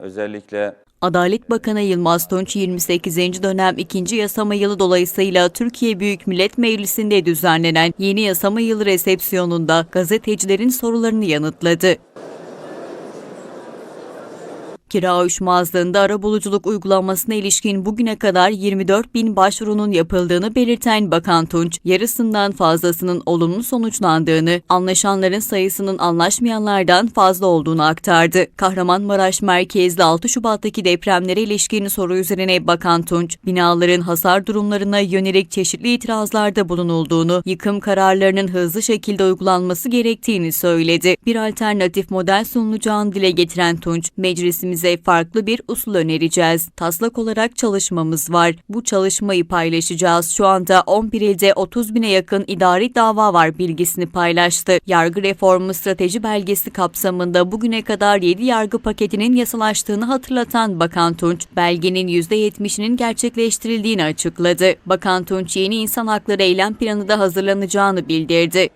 Özellikle Adalet Bakanı Yılmaz Tunç 28. dönem 2. yasama yılı dolayısıyla Türkiye Büyük Millet Meclisi'nde düzenlenen yeni yasama yılı resepsiyonunda gazetecilerin sorularını yanıtladı. Kira uyuşmazlığında arabuluculuk uygulanmasına ilişkin bugüne kadar 24 bin başvurunun yapıldığını belirten Bakan Tunç, yarısından fazlasının olumlu sonuçlandığını, anlaşanların sayısının anlaşmayanlardan fazla olduğunu aktardı. Kahramanmaraş merkezli 6 Şubat'taki depremlere ilişkin soru üzerine Bakan Tunç, binaların hasar durumlarına yönelik çeşitli itirazlarda bulunulduğunu, yıkım kararlarının hızlı şekilde uygulanması gerektiğini söyledi. Bir alternatif model sunulacağını dile getiren Tunç, meclisimize farklı bir usul önereceğiz. Taslak olarak çalışmamız var. Bu çalışmayı paylaşacağız. Şu anda 11 ilde 30 bine yakın idari dava var bilgisini paylaştı. Yargı reformu strateji belgesi kapsamında bugüne kadar 7 yargı paketinin yasalaştığını hatırlatan Bakan Tunç, belgenin %70'inin gerçekleştirildiğini açıkladı. Bakan Tunç yeni insan hakları eylem planı da hazırlanacağını bildirdi.